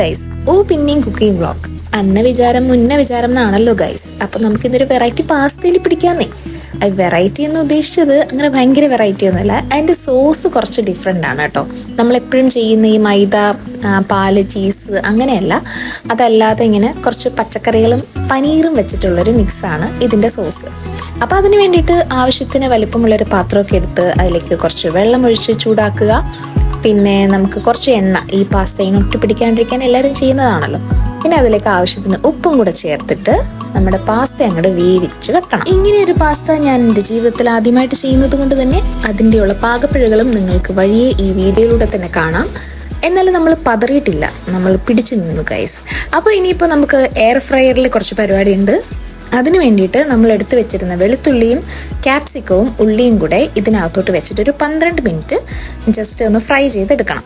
Guys ഓ പിന്നെയും cooking vlog അന്ന വിചാരം മുന്ന വിചാരം എന്നാണല്ലോ ഗൈസ് അപ്പൊ നമുക്ക് ഇന്നൊരു വെറൈറ്റി പാസ്തയിൽ പിടിക്കാന്നേ. വെറൈറ്റി എന്ന് ഉദ്ദേശിച്ചത് അങ്ങനെ ഭയങ്കര വെറൈറ്റി ഒന്നുമല്ല. അതിന്റെ സോസ് കുറച്ച് ഡിഫറെന്റ് ആണ് കേട്ടോ. നമ്മളെപ്പോഴും ചെയ്യുന്ന ഈ മൈദ പാൽ ചീസ് അങ്ങനെയല്ല. അതല്ലാതെ ഇങ്ങനെ കുറച്ച് പച്ചക്കറികളും പനീറും വെച്ചിട്ടുള്ളൊരു മിക്സാണ് ഇതിന്റെ സോസ് അപ്പോൾ അതിന് വേണ്ടിയിട്ട് ആവശ്യത്തിന് വലിപ്പമുള്ളൊരു പാത്രമൊക്കെ എടുത്ത് അതിലേക്ക് കുറച്ച് വെള്ളം ഒഴിച്ച് ചൂടാക്കുക. പിന്നെ നമുക്ക് കുറച്ച് എണ്ണ ഈ പാസ്തയിന് ഒട്ടിപ്പിടിക്കാണ്ടിരിക്കാൻ എല്ലാവരും ചെയ്യുന്നതാണല്ലോ. പിന്നെ അതിലേക്ക് ആവശ്യത്തിന് ഉപ്പും കൂടെ ചേർത്തിട്ട് നമ്മുടെ പാസ്ത അങ്ങോട്ട് വേവിച്ച് വെക്കണം. ഇങ്ങനെ ഒരു പാസ്ത ഞാൻ എന്റെ ജീവിതത്തിൽ ആദ്യമായിട്ട് ചെയ്യുന്നത് കൊണ്ട് തന്നെ അതിന്റെയുള്ള പാകപ്പിഴകളും നിങ്ങൾക്ക് വഴിയെ ഈ വീഡിയോയിലൂടെ തന്നെ കാണാം. എന്നാലും നമ്മൾ പതറിയിട്ടില്ല നമ്മൾ പിടിച്ചു നിന്നു ഗൈസ് അപ്പോൾ ഇനിയിപ്പോൾ നമുക്ക് എയർ ഫ്രയറിൽ കുറച്ച് പരിപാടിയുണ്ട്. അതിന് വേണ്ടിയിട്ട് നമ്മൾ എടുത്തു വെച്ചിരുന്ന വെളുത്തുള്ളിയും ക്യാപ്സിക്കവും ഉള്ളിയും കൂടെ ഇതിനകത്തോട്ട് വെച്ചിട്ട് ഒരു പന്ത്രണ്ട് മിനിറ്റ് ജസ്റ്റ് ഒന്ന് ഫ്രൈ ചെയ്തെടുക്കണം.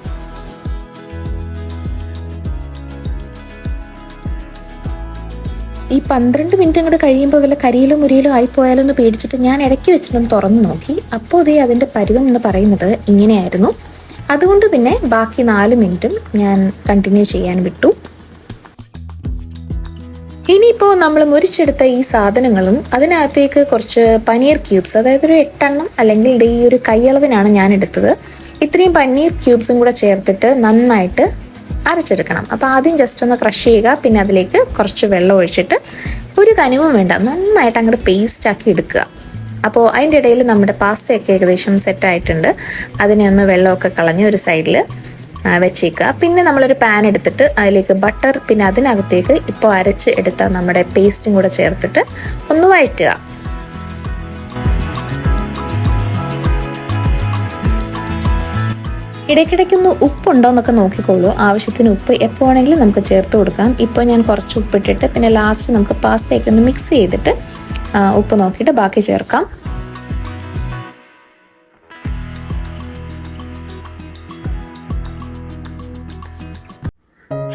ഈ പന്ത്രണ്ട് മിനിറ്റ് അങ്ങോട്ട് കഴിയുമ്പോൾ വല്ല കരിയിലും മുരിയിലും ആയിപ്പോയാലോ എന്ന് പേടിച്ചിട്ട് ഞാൻ ഇടയ്ക്ക് വെച്ചിട്ടൊന്ന് തുറന്നു നോക്കി. അപ്പോൾ ഇതേ അതിന്റെ പരുവം എന്ന് പറയുന്നത് ഇങ്ങനെയായിരുന്നു. അതുകൊണ്ട് പിന്നെ ബാക്കി നാല് മിനിറ്റും ഞാൻ കണ്ടിന്യൂ ചെയ്യാൻ വിട്ടു. ഇനിയിപ്പോൾ നമ്മൾ മുരിച്ചെടുത്ത ഈ സാധനങ്ങളും അതിനകത്തേക്ക് കുറച്ച് പനീർ ക്യൂബ്സ് അതായത് ഒരു എട്ടെണ്ണം അല്ലെങ്കിൽ ഈ ഒരു കൈയളവിനാണ് ഞാൻ എടുത്തത് ഇത്രയും പനീർ ക്യൂബ്സും കൂടെ ചേർത്തിട്ട് നന്നായിട്ട് അരച്ചെടുക്കണം. അപ്പോൾ ആദ്യം ജസ്റ്റ് ഒന്ന് ക്രഷ് ചെയ്യുക പിന്നെ അതിലേക്ക് കുറച്ച് വെള്ളം ഒഴിച്ചിട്ട് ഒരു കനിവും വേണ്ട നന്നായിട്ട് അങ്ങോട്ട് പേസ്റ്റ് ആക്കി എടുക്കുക. അപ്പോൾ അതിന്റെ ഇടയിൽ നമ്മുടെ പാസ്തയൊക്കെ ഏകദേശം സെറ്റായിട്ടുണ്ട് അതിനെ ഒന്ന് വെള്ളമൊക്കെ കളഞ്ഞ് ഒരു സൈഡിൽ വെച്ചേക്കുക. പിന്നെ നമ്മളൊരു പാൻ എടുത്തിട്ട് അതിലേക്ക് ബട്ടർ പിന്നെ അതിനകത്തേക്ക് ഇപ്പോൾ അരച്ച് എടുത്ത നമ്മുടെ പേസ്റ്റും കൂടെ ചേർത്തിട്ട് ഒന്ന് വഴറ്റുക. ഇടയ്ക്കിടയ്ക്കൊന്ന് ഉപ്പുണ്ടോ എന്നൊക്കെ നോക്കിക്കോളൂ ആവശ്യത്തിന് ഉപ്പ് എപ്പോൾ വേണമെങ്കിലും നമുക്ക് ചേർത്ത് കൊടുക്കാം. ഇപ്പോൾ ഞാൻ കുറച്ച് ഉപ്പിട്ടിട്ട് പിന്നെ ലാസ്റ്റ് നമുക്ക് പാസ്തയൊക്കെ ഒന്ന് മിക്സ് ചെയ്തിട്ട് ഉപ്പ് നോക്കിയിട്ട് ബാക്കി ചേർക്കാം.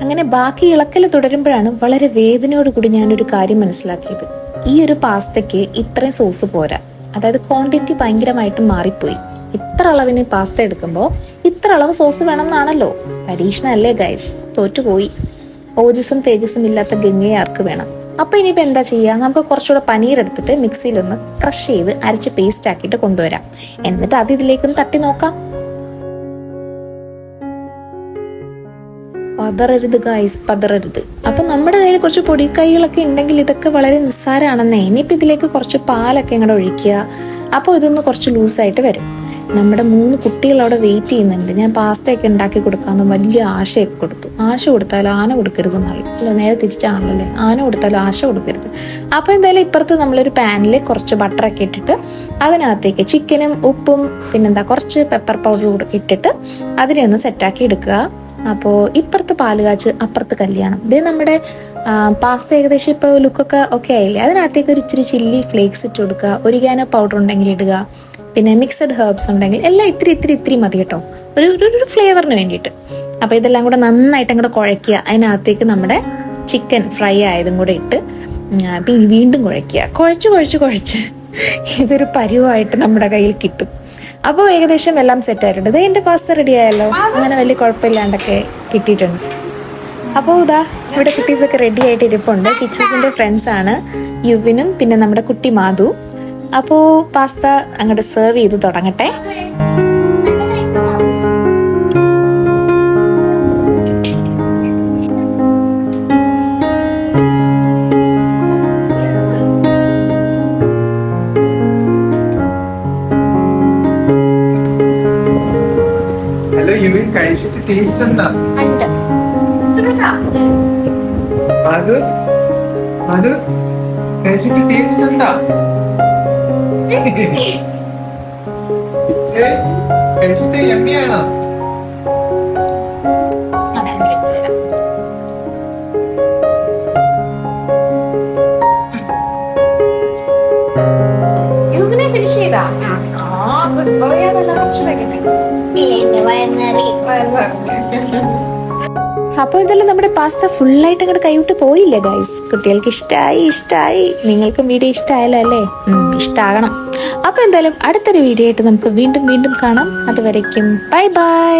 അങ്ങനെ ബാക്കി ഇളക്കൽ തുടരുമ്പോഴാണ് വളരെ വേദനയോടുകൂടി ഞാനൊരു കാര്യം മനസ്സിലാക്കിയത്. ഈ ഒരു പാസ്തയ്ക്ക് ഇത്രയും സോസ് പോരാ. അതായത് ക്വാണ്ടിറ്റി ഭയങ്കരമായിട്ട് മാറിപ്പോയി. ഇത്ര അളവിന് പാസ്ത എടുക്കുമ്പോൾ ഇത്ര അളവ് സോസ് വേണം എന്നാണല്ലോ പരീക്ഷണമല്ലേ ഗൈസ് തോറ്റുപോയി. ഓജസും തേജസ്സും ഇല്ലാത്ത ഗംഗയെ ആർക്ക് വേണം? അപ്പൊ ഇനിയിപ്പോ എന്താ ചെയ്യുക നമുക്ക് കുറച്ചുകൂടെ പനീർ എടുത്തിട്ട് മിക്സിയിൽ ഒന്ന് ക്രഷ് ചെയ്ത് അരച്ച് പേസ്റ്റ് ആക്കിയിട്ട് കൊണ്ടുവരാം. എന്നിട്ട് അത് ഇതിലേക്കൊന്ന് തട്ടി നോക്കാം. പതറരുത് ഗായ്സ് പതറരുത്. അപ്പൊ നമ്മുടെ കയ്യിൽ കുറച്ച് പൊടിക്കൈകളൊക്കെ ഉണ്ടെങ്കിൽ ഇതൊക്കെ വളരെ നിസ്സാരമാണെന്നേ ഇനിയിപ്പോ ഇതിലേക്ക് കുറച്ച് പാലൊക്കെ ഇങ്ങോട്ട് ഒഴിക്കുക. അപ്പോൾ ഇതൊന്ന് കുറച്ച് ലൂസായിട്ട് വരും. നമ്മുടെ മൂന്ന് കുട്ടികൾ അവിടെ വെയിറ്റ് ചെയ്യുന്നുണ്ട്. ഞാൻ പാസ്തയൊക്കെ ഉണ്ടാക്കി കൊടുക്കാമെന്ന് വലിയ ആശയൊക്കെ കൊടുത്തു. ആശ കൊടുത്താലും ആന കൊടുക്കരുത് എന്നുള്ളു അല്ല നേരെ തിരിച്ചാണല്ലോ അല്ലേ? ആന കൊടുത്താലും ആശ കൊടുക്കരുത്. അപ്പോൾ എന്തായാലും ഇപ്പുറത്ത് നമ്മളൊരു പാനിൽ കുറച്ച് ബട്ടറൊക്കെ ഇട്ടിട്ട് അതിനകത്തേക്ക് ചിക്കനും ഉപ്പും പിന്നെന്താ കുറച്ച് പെപ്പർ പൗഡർ ഇട്ടിട്ട് അതിനെ ഒന്ന് സെറ്റാക്കി എടുക്കുക. അപ്പോൾ ഇപ്പുറത്ത് പാൽ കാച്ച് അപ്പുറത്ത് കല്യാണം. ഇത് നമ്മുടെ പാസ്ത ഏകദേശം ഇപ്പോൾ ലുക്കൊക്കെ ഓക്കെ ആയില്ലേ? അതിനകത്തേക്ക് ഒരു ഇച്ചിരി ചില്ലി ഫ്ലേക്സ് ഇട്ട് കൊടുക്കുക ഒരിഗാനോ പൗഡർ ഉണ്ടെങ്കിൽ ഇടുക പിന്നെ മിക്സഡ് ഹെർബ്സ് ഉണ്ടെങ്കിൽ എല്ലാം ഇത്തിരി ഇത്തിരി ഇത്തിരി മതി കേട്ടോ. ഒരു ഒരു- ഫ്ലേവറിന് വേണ്ടിയിട്ട്. അപ്പോൾ ഇതെല്ലാം കൂടെ നന്നായിട്ട് അങ്ങോട്ട് കുഴയ്ക്കുക. അതിനകത്തേക്ക് നമ്മുടെ ചിക്കൻ ഫ്രൈ ആയതും കൂടെ ഇട്ട് വീണ്ടും കുഴയ്ക്കുക. കുഴച്ച് കുഴച്ച് കുഴച്ച്. ഇതൊരു പരിവായിട്ട് നമ്മുടെ കയ്യിൽ കിട്ടും. അപ്പോൾ ഏകദേശം എല്ലാം സെറ്റ് ആയിട്ടുണ്ട്. ഇത് എന്റെ പാസ്ത റെഡി ആയല്ലോ. അങ്ങനെ വലിയ കുഴപ്പമില്ലാണ്ടൊക്കെ കിട്ടിയിട്ടുണ്ട്. അപ്പോൾ ഇതാ ഇവിടെ കുട്ടീസൊക്കെ റെഡി ആയിട്ട് ഇരിപ്പുണ്ട്. കിച്ചൂസിന്റെ ഫ്രണ്ട്സ് ആണ്. യുവിനും പിന്നെ നമ്മുടെ കുട്ടി മാധു. അപ്പോൾ പാസ്ത അങ്ങോട്ട് സെർവ് ചെയ്ത് തുടങ്ങട്ടെ. ഹലോ യുവിൻ കഴിച്ചിട്ട് ടേസ്റ്റ് എന്താ? അത്? അത്? കഴിച്ചിട്ട് ടേസ്റ്റ് എന്താ? കഴിച്ചിട്ട് എമ്മിയാണോ ഫിനിഷ് ചെയ്താ? ആ ഗുഡ് ബോയ് ആണല്ലോ കുറച്ച് അപ്പോൾ ഇതെല്ലാം നമ്മുടെ പാസ്ത ഫുള്ളായിട്ട് അങ്ങോട്ട് കൈവിട്ട് പോയില്ലേ ഗൈസ് കുട്ടികൾക്ക് ഇഷ്ടമായി ഇഷ്ടമായി നിങ്ങൾക്കും വീഡിയോ ഇഷ്ടമായല്ലോ അല്ലേ? ഇഷ്ടമാകണം അപ്പോൾ എന്തായാലും അടുത്തൊരു വീഡിയോ ആയിട്ട് നമുക്ക് വീണ്ടും വീണ്ടും കാണാം. അതുവരയ്ക്കും ബൈ ബൈ